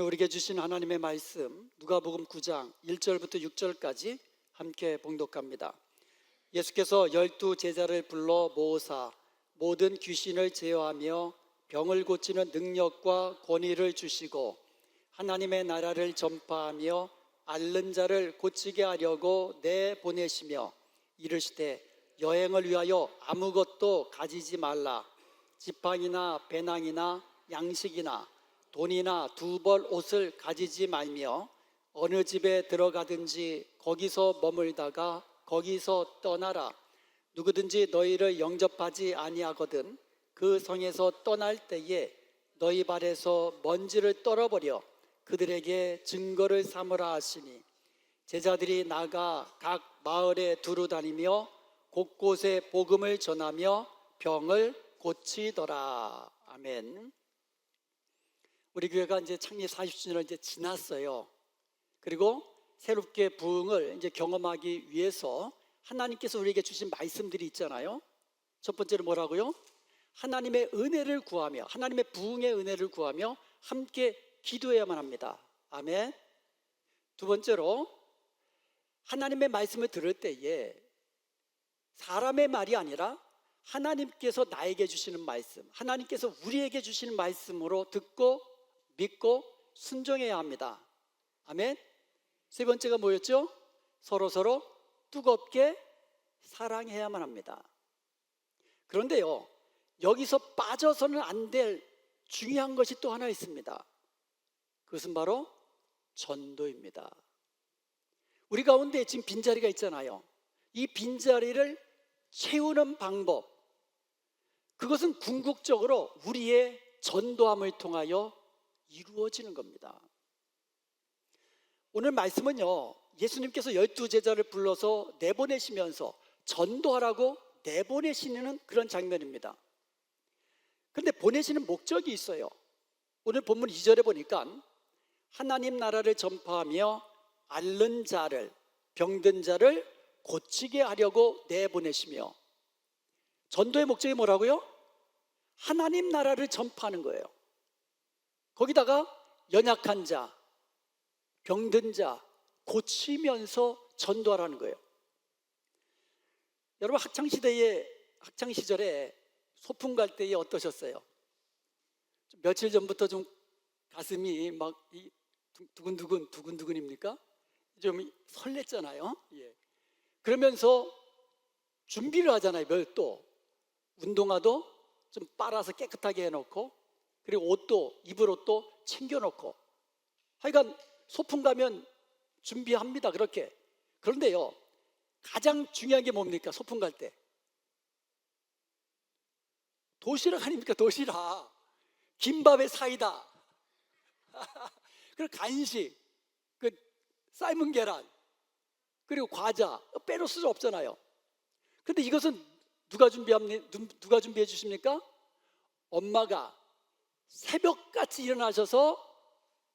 오늘 우리에게 주신 하나님의 말씀 누가복음 9장 1절부터 6절까지 함께 봉독합니다. 예수께서 열두 제자를 불러 모으사 모든 귀신을 제어하며 병을 고치는 능력과 권위를 주시고 하나님의 나라를 전파하며 앓는 자를 고치게 하려고 내 보내시며 이르시되 여행을 위하여 아무것도 가지지 말라 지팡이나 배낭이나 양식이나 돈이나 두 벌 옷을 가지지 말며 어느 집에 들어가든지 거기서 머물다가 거기서 떠나라 누구든지 너희를 영접하지 아니하거든 그 성에서 떠날 때에 너희 발에서 먼지를 떨어버려 그들에게 증거를 삼으라 하시니 제자들이 나가 각 마을에 두루 다니며 곳곳에 복음을 전하며 병을 고치더라 아멘. 우리 교회가 이제 창립 40주년을 이제 지났어요. 그리고 새롭게 부흥을 이제 경험하기 위해서 하나님께서 우리에게 주신 말씀들이 있잖아요. 첫 번째로 뭐라고요? 하나님의 은혜를 구하며 하나님의 부흥의 은혜를 구하며 함께 기도해야만 합니다. 아멘. 두 번째로 하나님의 말씀을 들을 때에 사람의 말이 아니라 하나님께서 나에게 주시는 말씀, 하나님께서 우리에게 주시는 말씀으로 듣고 믿고 순종해야 합니다. 아멘. 세 번째가 뭐였죠? 서로 서로 뜨겁게 사랑해야만 합니다. 그런데요, 여기서 빠져서는 안 될 중요한 것이 또 하나 있습니다. 그것은 바로 전도입니다. 우리 가운데 지금 빈자리가 있잖아요. 이 빈자리를 채우는 방법, 그것은 궁극적으로 우리의 전도함을 통하여 이루어지는 겁니다. 오늘 말씀은요, 예수님께서 열두 제자를 불러서 내보내시면서 전도하라고 내보내시는 그런 장면입니다. 근데 보내시는 목적이 있어요. 오늘 본문 2절에 보니까 하나님 나라를 전파하며 앓는 자를, 병든 자를 고치게 하려고 내보내시며 전도의 목적이 뭐라고요? 하나님 나라를 전파하는 거예요. 거기다가 연약한 자, 병든 자 고치면서 전도하라는 거예요. 여러분 학창 시대에 학창 시절에 소풍 갈 때에 어떠셨어요? 며칠 전부터 좀 가슴이 막이 두근두근 두근두근입니까? 좀 설렜잖아요. 예. 그러면서 준비를 하잖아요. 별도 운동화도 좀 빨아서 깨끗하게 해놓고 그리고 옷도 입을 옷도 챙겨놓고 하여간 소풍 가면 준비합니다. 그렇게 그런데요 가장 중요한 게 뭡니까? 소풍 갈 때 도시락 아닙니까? 도시락 김밥에 사이다 그리고 간식 그 삶은 계란 그리고 과자 빼놓을 수 없잖아요. 근데 이것은 누가 준비합니까? 누가 준비해 주십니까? 엄마가 새벽같이 일어나셔서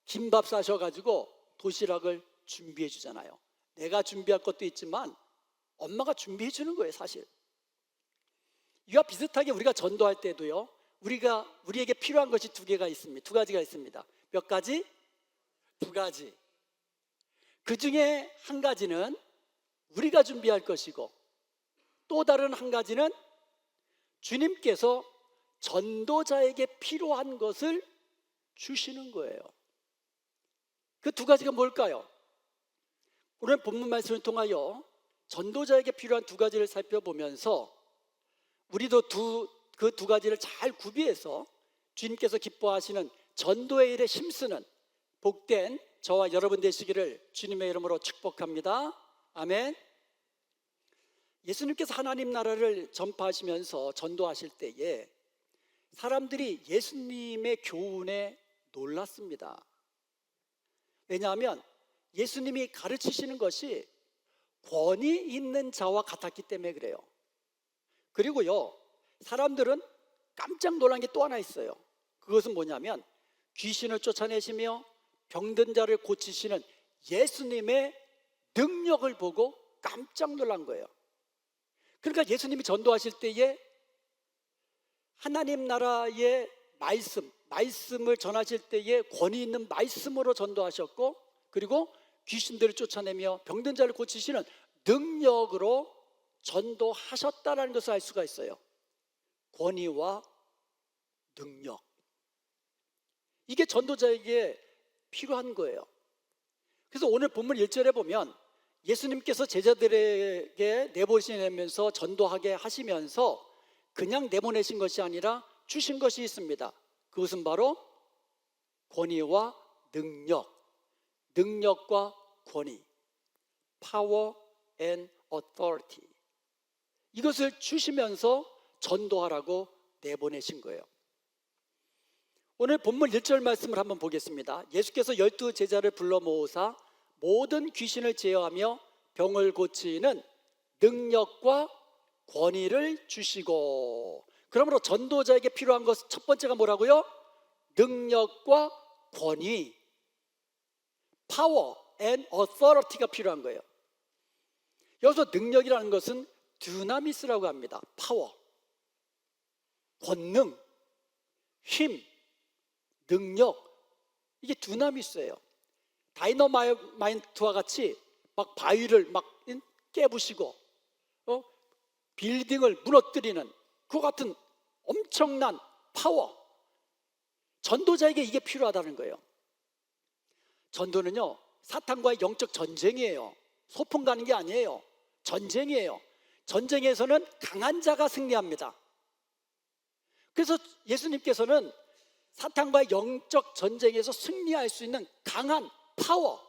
김밥 싸셔가지고 도시락을 준비해 주잖아요. 내가 준비할 것도 있지만 엄마가 준비해 주는 거예요, 사실. 이와 비슷하게 우리가 전도할 때도요, 우리가 우리에게 필요한 것이 두 개가 있습니다. 두 가지가 있습니다. 몇 가지? 두 가지. 그 중에 한 가지는 우리가 준비할 것이고 또 다른 한 가지는 주님께서 전도자에게 필요한 것을 주시는 거예요. 그 두 가지가 뭘까요? 오늘 본문 말씀을 통하여 전도자에게 필요한 두 가지를 살펴보면서 우리도 두 그 두 가지를 잘 구비해서 주님께서 기뻐하시는 전도의 일에 힘쓰는 복된 저와 여러분 되시기를 주님의 이름으로 축복합니다. 아멘. 예수님께서 하나님 나라를 전파하시면서 전도하실 때에 사람들이 예수님의 교훈에 놀랐습니다. 왜냐하면 예수님이 가르치시는 것이 권위 있는 자와 같았기 때문에 그래요. 그리고요, 사람들은 깜짝 놀란 게 또 하나 있어요. 그것은 뭐냐면 귀신을 쫓아내시며 병든 자를 고치시는 예수님의 능력을 보고 깜짝 놀란 거예요. 그러니까 예수님이 전도하실 때에 하나님 나라의 말씀, 말씀을 전하실 때에 권위 있는 말씀으로 전도하셨고 그리고 귀신들을 쫓아내며 병든 자를 고치시는 능력으로 전도하셨다라는 것을 알 수가 있어요. 권위와 능력. 이게 전도자에게 필요한 거예요. 그래서 오늘 본문 1절에 보면 예수님께서 제자들에게 내보내면서 전도하게 하시면서 그냥 내보내신 것이 아니라 주신 것이 있습니다. 그것은 바로 권위와 능력, 능력과 권위, power and authority. 이것을 주시면서 전도하라고 내보내신 거예요. 오늘 본문 1절 말씀을 한번 보겠습니다. 예수께서 열두 제자를 불러 모으사 모든 귀신을 제어하며 병을 고치는 능력과 권위를 주시고 그러므로 전도자에게 필요한 것첫 번째가 뭐라고요? 능력과 권위 power and authority가 필요한 거예요. 여기서 능력이라는 것은 두나미스라고 합니다. 파워, 권능, 힘, 능력 이게 두나미스예요. 다이너마이트와 같이 막 바위를 막 깨부시고 어? 빌딩을 무너뜨리는 그 같은 엄청난 파워. 전도자에게 이게 필요하다는 거예요. 전도는요 사탄과의 영적 전쟁이에요. 소풍 가는 게 아니에요. 전쟁이에요. 전쟁에서는 강한 자가 승리합니다. 그래서 예수님께서는 사탄과의 영적 전쟁에서 승리할 수 있는 강한 파워,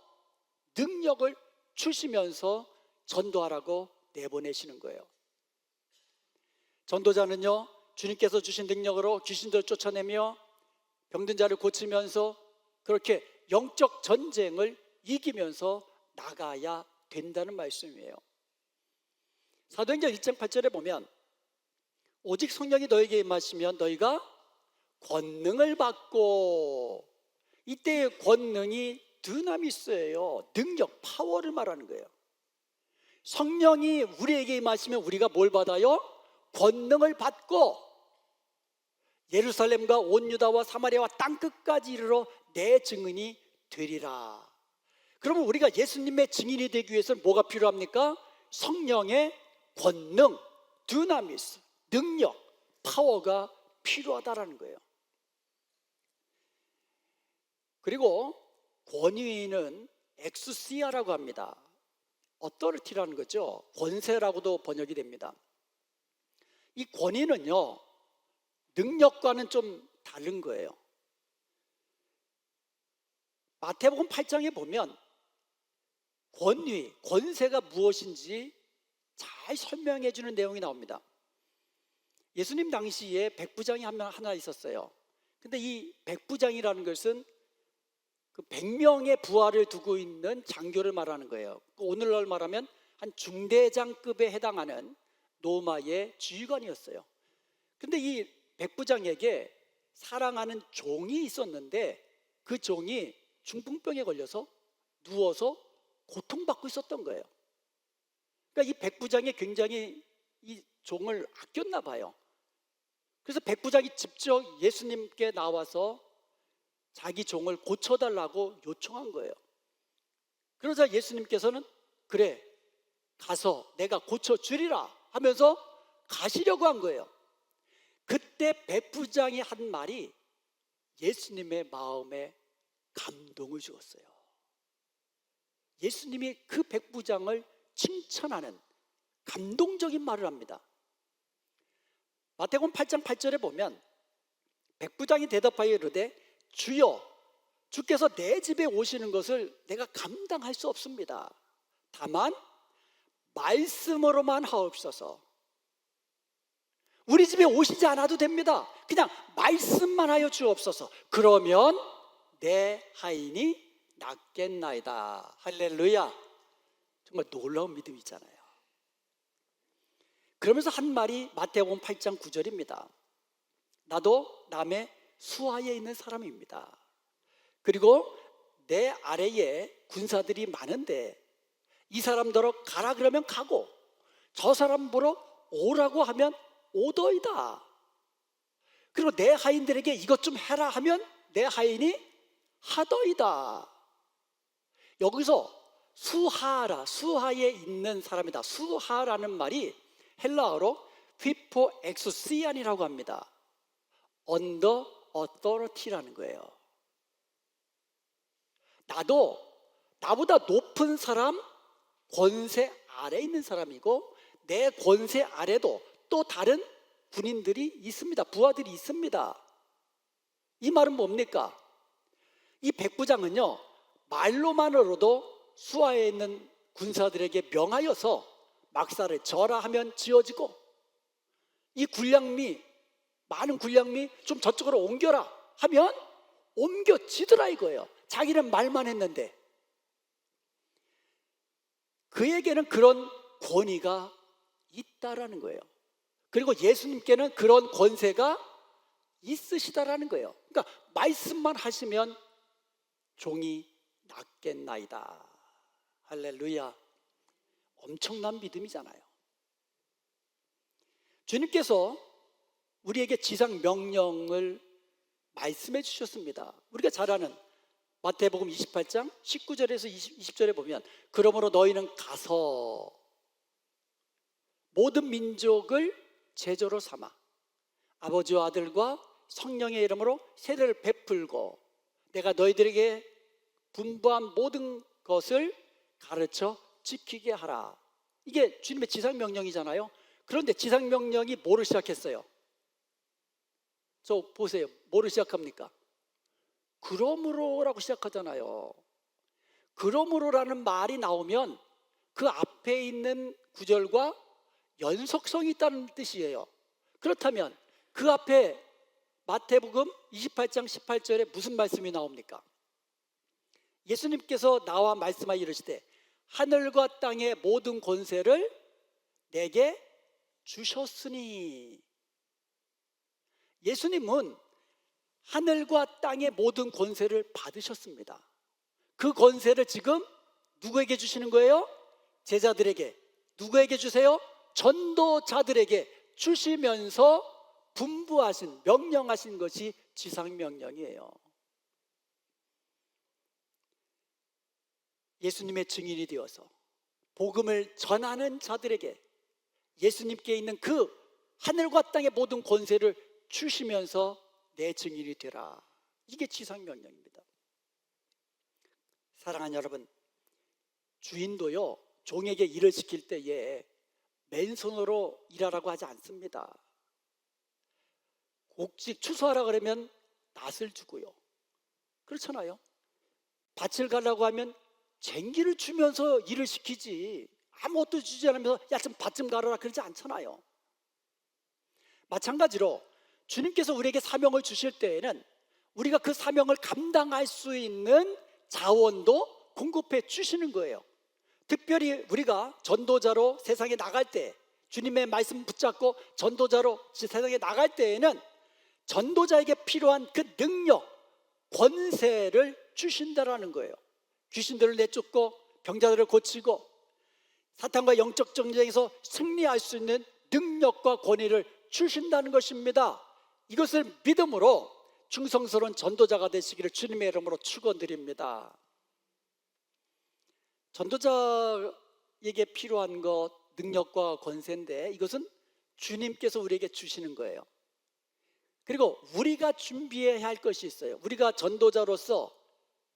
능력을 주시면서 전도하라고 내보내시는 거예요. 전도자는요, 주님께서 주신 능력으로 귀신들을 쫓아내며 병든 자를 고치면서 그렇게 영적 전쟁을 이기면서 나가야 된다는 말씀이에요. 사도행전 1장 8절에 보면 오직 성령이 너에게 임하시면 너희가 권능을 받고 이때의 권능이 드나미스예요. 능력, 파워를 말하는 거예요. 성령이 우리에게 임하시면 우리가 뭘 받아요? 권능을 받고 예루살렘과 온 유다와 사마리아와 땅 끝까지 이르러 내 증인이 되리라. 그러면 우리가 예수님의 증인이 되기 위해서는 뭐가 필요합니까? 성령의 권능, 두나미스, 능력, 파워가 필요하다라는 거예요. 그리고 권위는 엑스시아라고 합니다. 어떠리티라는 거죠. 권세라고도 번역이 됩니다. 이 권위는요, 능력과는 좀 다른 거예요. 마태복음 8장에 보면 권위, 권세가 무엇인지 잘 설명해 주는 내용이 나옵니다. 예수님 당시에 백부장이 한 명 하나 있었어요. 근데 이 백부장이라는 것은 그 100명의 부하를 두고 있는 장교를 말하는 거예요. 그 오늘날 말하면 한 중대장급에 해당하는 로마의 지휘관이었어요. 근데 이 백부장에게 사랑하는 종이 있었는데 그 종이 중풍병에 걸려서 누워서 고통받고 있었던 거예요. 그러니까 이 백부장이 굉장히 이 종을 아꼈나 봐요. 그래서 백부장이 직접 예수님께 나와서 자기 종을 고쳐달라고 요청한 거예요. 그러자 예수님께서는 그래, 가서 내가 고쳐주리라 하면서 가시려고 한 거예요. 그때 백부장이 한 말이 예수님의 마음에 감동을 주었어요. 예수님이 그 백부장을 칭찬하는 감동적인 말을 합니다. 마태복음 8장 8절에 보면 백부장이 대답하여 이르되 주여 주께서 내 집에 오시는 것을 내가 감당할 수 없습니다. 다만 말씀으로만 하옵소서. 우리 집에 오시지 않아도 됩니다. 그냥 말씀만 하여 주옵소서. 그러면 내 하인이 낫겠나이다. 할렐루야. 정말 놀라운 믿음이잖아요. 그러면서 한 말이 마태복음 8장 9절입니다. 나도 남의 수하에 있는 사람입니다. 그리고 내 아래에 군사들이 많은데 이 사람더러 가라 그러면 가고 저 사람 보러 오라고 하면 오더이다. 그리고 내 하인들에게 이것 좀 해라 하면 내 하인이 하더이다. 여기서 수하라, 수하에 있는 사람이다. 수하라는 말이 헬라어로 휘포 엑소시안이라고 합니다. under authority라는 거예요. 나도 나보다 높은 사람 권세 아래 있는 사람이고 내 권세 아래도 또 다른 군인들이 있습니다. 부하들이 있습니다. 이 말은 뭡니까? 이 백부장은요 말로만으로도 수하에 있는 군사들에게 명하여서 막사를 절하 하면 지어지고 이 군량미 많은 군량미 좀 저쪽으로 옮겨라 하면 옮겨지더라 이거예요. 자기는 말만 했는데 그에게는 그런 권위가 있다라는 거예요. 그리고 예수님께는 그런 권세가 있으시다라는 거예요. 그러니까 말씀만 하시면 종이 낫겠나이다. 할렐루야. 엄청난 믿음이잖아요. 주님께서 우리에게 지상 명령을 말씀해 주셨습니다. 우리가 잘 아는 마태복음 28장 19절에서 20, 20 절에 보면 그러므로 너희는 가서 모든 민족을 제조로 삼아 아버지와 아들과 성령의 이름으로 세례를 베풀고 내가 너희들에게 분부한 모든 것을 가르쳐 지키게 하라. 이게 주님의 지상 명령이잖아요. 그런데 지상 명령이 뭐를 시작했어요? 저 보세요. 뭐를 시작합니까? 그러므로라고 시작하잖아요. 그러므로라는 말이 나오면 그 앞에 있는 구절과 연속성이 있다는 뜻이에요. 그렇다면 그 앞에 마태복음 28장 18절에 무슨 말씀이 나옵니까? 예수님께서 나와 말씀하여 이르시되 하늘과 땅의 모든 권세를 내게 주셨으니 예수님은 하늘과 땅의 모든 권세를 받으셨습니다. 그 권세를 지금 누구에게 주시는 거예요? 제자들에게. 누구에게 주세요? 전도자들에게 주시면서 분부하신, 명령하신 것이 지상명령이에요. 예수님의 증인이 되어서 복음을 전하는 자들에게 예수님께 있는 그 하늘과 땅의 모든 권세를 주시면서 내 증인이 되라. 이게 지상명령입니다. 사랑하는 여러분, 주인도요, 종에게 일을 시킬 때에 맨손으로 일하라고 하지 않습니다. 곡직 추수하라 그러면 낫을 주고요. 그렇잖아요. 밭을 가려고 하면 쟁기를 주면서 일을 시키지 아무것도 주지 않으면서 야 좀 밭 좀 가라 그러지 않잖아요. 마찬가지로 주님께서 우리에게 사명을 주실 때에는 우리가 그 사명을 감당할 수 있는 자원도 공급해 주시는 거예요. 특별히 우리가 전도자로 세상에 나갈 때 주님의 말씀 붙잡고 전도자로 세상에 나갈 때에는 전도자에게 필요한 그 능력, 권세를 주신다라는 거예요. 귀신들을 내쫓고 병자들을 고치고 사탄과 영적 전쟁에서 승리할 수 있는 능력과 권위를 주신다는 것입니다. 이것을 믿음으로 충성스러운 전도자가 되시기를 주님의 이름으로 축원드립니다. 전도자에게 필요한 것 능력과 권세인데 이것은 주님께서 우리에게 주시는 거예요. 그리고 우리가 준비해야 할 것이 있어요. 우리가 전도자로서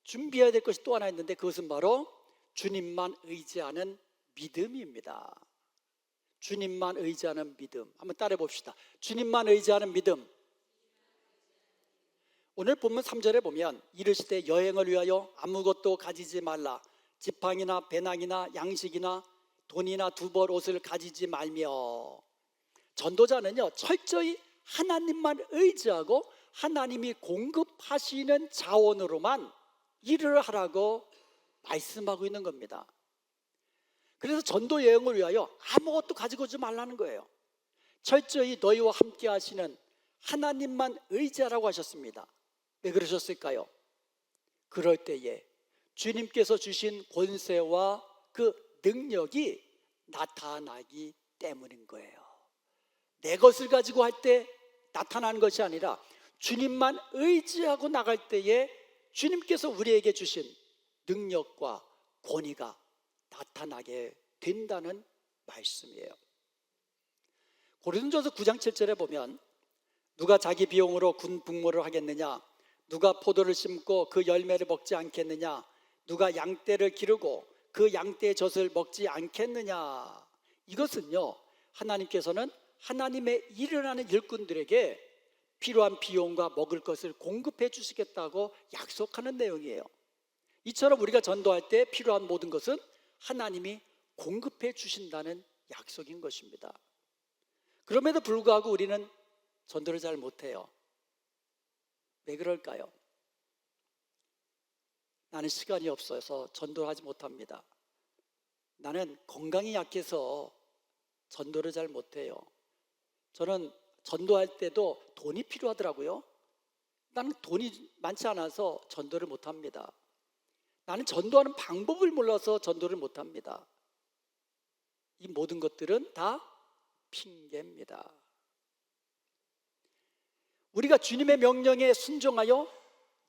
준비해야 될 것이 또 하나 있는데 그것은 바로 주님만 의지하는 믿음입니다. 주님만 의지하는 믿음. 한번 따라해 봅시다. 주님만 의지하는 믿음. 오늘 본문 3절에 보면 이르시되 여행을 위하여 아무것도 가지지 말라. 지팡이나 배낭이나 양식이나 돈이나 두벌 옷을 가지지 말며 전도자는요 철저히 하나님만 의지하고 하나님이 공급하시는 자원으로만 일을 하라고 말씀하고 있는 겁니다. 그래서 전도 여행을 위하여 아무것도 가지고 오지 말라는 거예요. 철저히 너희와 함께 하시는 하나님만 의지하라고 하셨습니다. 왜 그러셨을까요? 그럴 때에 주님께서 주신 권세와 그 능력이 나타나기 때문인 거예요. 내 것을 가지고 할 때 나타나는 것이 아니라 주님만 의지하고 나갈 때에 주님께서 우리에게 주신 능력과 권위가 나타나게 된다는 말씀이에요. 고린도전서 9장 7절에 보면 누가 자기 비용으로 군 북무를 하겠느냐 누가 포도를 심고 그 열매를 먹지 않겠느냐? 누가 양떼를 기르고 그 양떼의 젖을 먹지 않겠느냐? 이것은요 하나님께서는 하나님의 일을 하는 일꾼들에게 필요한 비용과 먹을 것을 공급해 주시겠다고 약속하는 내용이에요. 이처럼 우리가 전도할 때 필요한 모든 것은 하나님이 공급해 주신다는 약속인 것입니다. 그럼에도 불구하고 우리는 전도를 잘 못해요 왜 그럴까요? 나는 시간이 없어서 전도를 하지 못합니다. 나는 건강이 약해서 전도를 잘 못해요. 저는 전도할 때도 돈이 필요하더라고요. 나는 돈이 많지 않아서 전도를 못합니다. 나는 전도하는 방법을 몰라서 전도를 못합니다. 이 모든 것들은 다 핑계입니다. 우리가 주님의 명령에 순종하여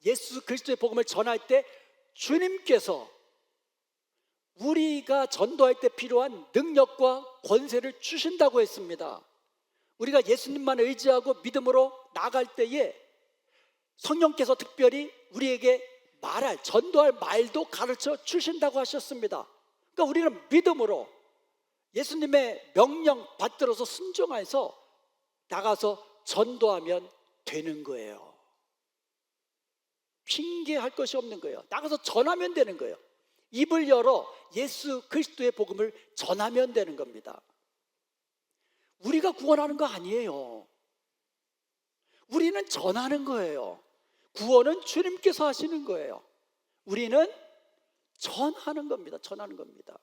예수 그리스도의 복음을 전할 때 주님께서 우리가 전도할 때 필요한 능력과 권세를 주신다고 했습니다. 우리가 예수님만 의지하고 믿음으로 나갈 때에 성령께서 특별히 우리에게 말할 전도할 말도 가르쳐 주신다고 하셨습니다. 그러니까 우리는 믿음으로 예수님의 명령 받들어서 순종해서 나가서 전도하면 되는 거예요. 핑계할 것이 없는 거예요. 나가서 전하면 되는 거예요. 입을 열어 예수 그리스도의 복음을 전하면 되는 겁니다. 우리가 구원하는 거 아니에요. 우리는 전하는 거예요. 구원은 주님께서 하시는 거예요. 우리는 전하는 겁니다. 전하는 겁니다.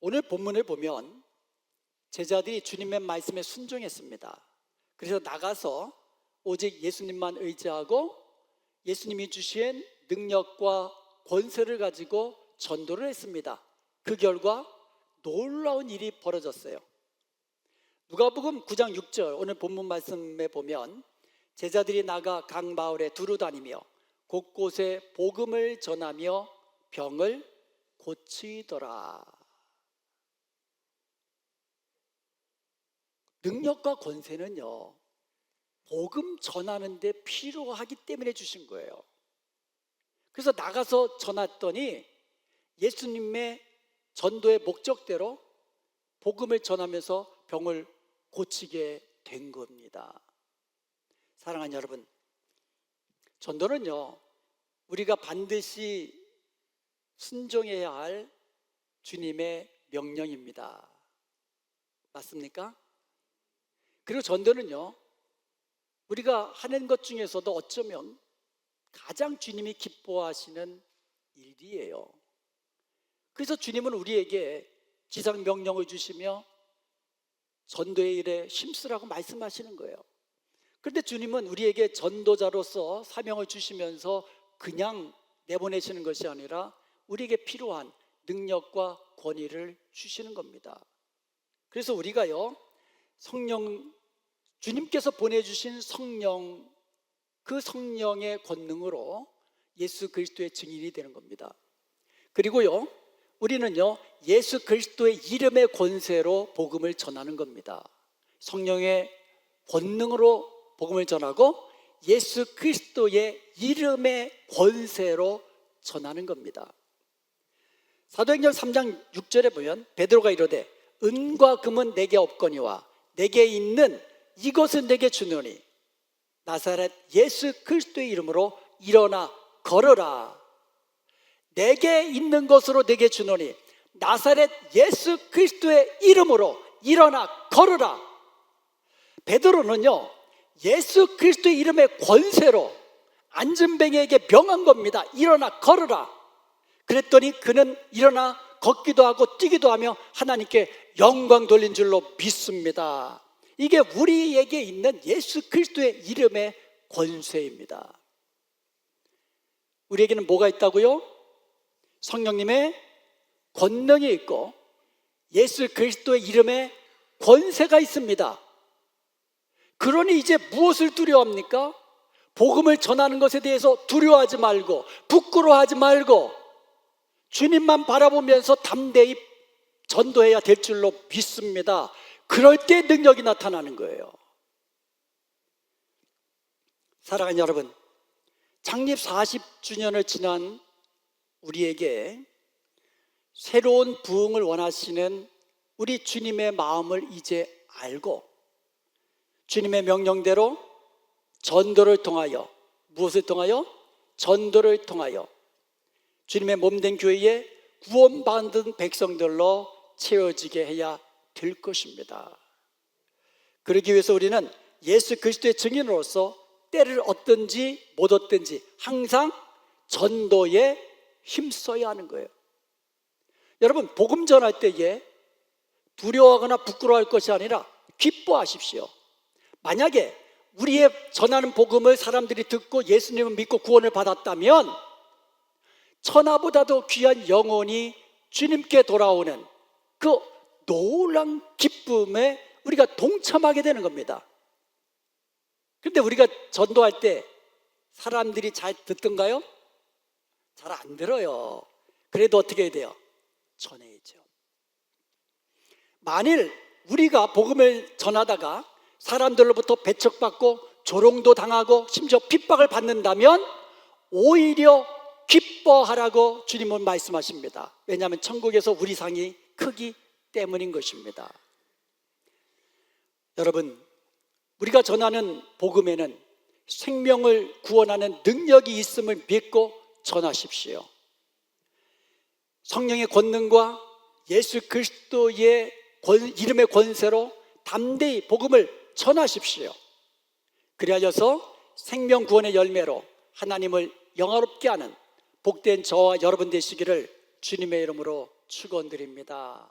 오늘 본문을 보면 제자들이 주님의 말씀에 순종했습니다. 그래서 나가서 오직 예수님만 의지하고 예수님이 주신 능력과 권세를 가지고 전도를 했습니다. 그 결과 놀라운 일이 벌어졌어요. 누가복음 9장 6절 오늘 본문 말씀에 보면 제자들이 나가 각 마을에 두루 다니며 곳곳에 복음을 전하며 병을 고치더라. 능력과 권세는요. 복음 전하는데 필요하기 때문에 주신 거예요. 그래서 나가서 전했더니 예수님의 전도의 목적대로 복음을 전하면서 병을 고치게 된 겁니다. 사랑하는 여러분, 전도는요, 우리가 반드시 순종해야 할 주님의 명령입니다. 맞습니까? 그리고 전도는요, 우리가 하는 것 중에서도 어쩌면 가장 주님이 기뻐하시는 일이에요. 그래서 주님은 우리에게 지상 명령을 주시며 전도의 일에 힘쓰라고 말씀하시는 거예요. 그런데 주님은 우리에게 전도자로서 사명을 주시면서 그냥 내보내시는 것이 아니라 우리에게 필요한 능력과 권위를 주시는 겁니다. 그래서 우리가요, 성령, 주님께서 보내주신 성령, 그 성령의 권능으로 예수 그리스도의 증인이 되는 겁니다. 그리고요, 우리는요, 예수 그리스도의 이름의 권세로 복음을 전하는 겁니다. 성령의 권능으로 복음을 전하고 예수 그리스도의 이름의 권세로 전하는 겁니다. 사도행전 3장 6절에 보면 베드로가 이르되 은과 금은 내게 없거니와 내게 있는 이것은 내게 주노니 나사렛 예수 그리스도의 이름으로 일어나 걸어라. 내게 있는 것으로 내게 주노니 나사렛 예수 그리스도의 이름으로 일어나 걸어라. 베드로는요 예수 그리스도의 이름의 권세로 안전뱅이에게 명한 겁니다. 일어나 걸어라. 그랬더니 그는 일어나 걷기도 하고 뛰기도 하며 하나님께 영광 돌린 줄로 믿습니다. 이게 우리에게 있는 예수 그리스도의 이름의 권세입니다. 우리에게는 뭐가 있다고요? 성령님의 권능이 있고 예수 그리스도의 이름의 권세가 있습니다. 그러니 이제 무엇을 두려워합니까? 복음을 전하는 것에 대해서 두려워하지 말고 부끄러워하지 말고 주님만 바라보면서 담대히 전도해야 될 줄로 믿습니다. 그럴 때 능력이 나타나는 거예요. 사랑하는 여러분, 창립 40주년을 지난 우리에게 새로운 부흥을 원하시는 우리 주님의 마음을 이제 알고 주님의 명령대로 전도를 통하여 무엇을 통하여 전도를 통하여 주님의 몸된 교회에 구원받은 백성들로 채워지게 해야 될 것입니다. 그러기 위해서 우리는 예수 그리스도의 증인으로서 때를 얻든지 못 얻든지 항상 전도에 힘써야 하는 거예요. 여러분 복음 전할 때에 두려워하거나 부끄러워할 것이 아니라 기뻐하십시오. 만약에 우리의 전하는 복음을 사람들이 듣고 예수님을 믿고 구원을 받았다면 천하보다도 귀한 영혼이 주님께 돌아오는 그 놀란 기쁨에 우리가 동참하게 되는 겁니다. 근데 우리가 전도할 때 사람들이 잘 듣던가요? 잘 안 들어요. 그래도 어떻게 해야 돼요? 전해야죠. 만일 우리가 복음을 전하다가 사람들로부터 배척받고 조롱도 당하고 심지어 핍박을 받는다면 오히려 기뻐하라고 주님은 말씀하십니다. 왜냐하면 천국에서 우리 상이 크기 때문인 것입니다. 여러분, 우리가 전하는 복음에는 생명을 구원하는 능력이 있음을 믿고 전하십시오. 성령의 권능과 예수 그리스도의 권- 이름의 권세로 담대히 복음을 전하십시오. 그리하여서 생명 구원의 열매로 하나님을 영화롭게 하는 복된 저와 여러분 되시기를 주님의 이름으로 축원드립니다.